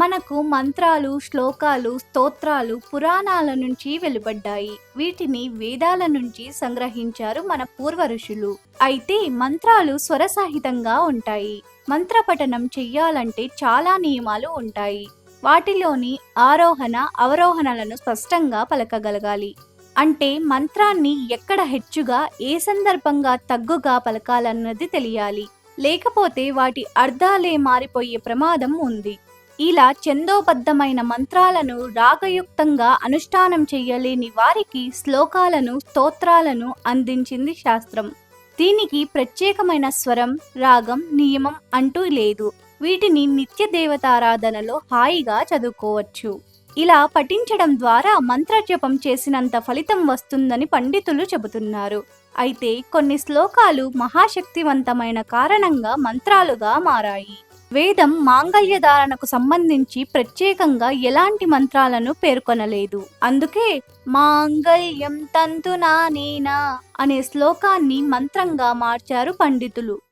మనకు మంత్రాలు శ్లోకాలు స్తోత్రాలు పురాణాల నుంచి వెలువడ్డాయి. వీటిని వేదాల నుంచి సంగ్రహించారు మన పూర్వ ఋషులు. అయితే మంత్రాలు స్వరసహితంగా ఉంటాయి. మంత్రపఠనం చెయ్యాలంటే చాలా నియమాలు ఉంటాయి. వాటిలోని ఆరోహణ అవరోహణలను స్పష్టంగా పలకగలగాలి. అంటే మంత్రాన్ని ఎక్కడ హెచ్చుగా ఏ సందర్భంగా తగ్గుగా పలకాలన్నది తెలియాలి. లేకపోతే వాటి అర్థాలే మారిపోయే ప్రమాదం ఉంది. ఇలా చందోబద్ధమైన మంత్రాలను రాగయుక్తంగా అనుష్ఠానం చేయలేని వారికి శ్లోకాలను స్తోత్రాలను అందించింది శాస్త్రం. దీనికి ప్రత్యేకమైన స్వరం రాగం నియమం అంటూ లేదు. వీటిని నిత్య దేవతారాధనలో హాయిగా చదువుకోవచ్చు. ఇలా పఠించడం ద్వారా మంత్రజపం చేసినంత ఫలితం వస్తుందని పండితులు చెబుతున్నారు. అయితే కొన్ని శ్లోకాలు మహాశక్తివంతమైన కారణంగా మంత్రాలుగా మారాయి. వేదం మాంగళ్య ధారణకు సంబంధించి ప్రత్యేకంగా ఎలాంటి మంత్రాలను పేర్కొనలేదు. అందుకే మాంగళ్యం తంతునా నేనా అనే శ్లోకాన్ని మంత్రంగా మార్చారు పండితులు.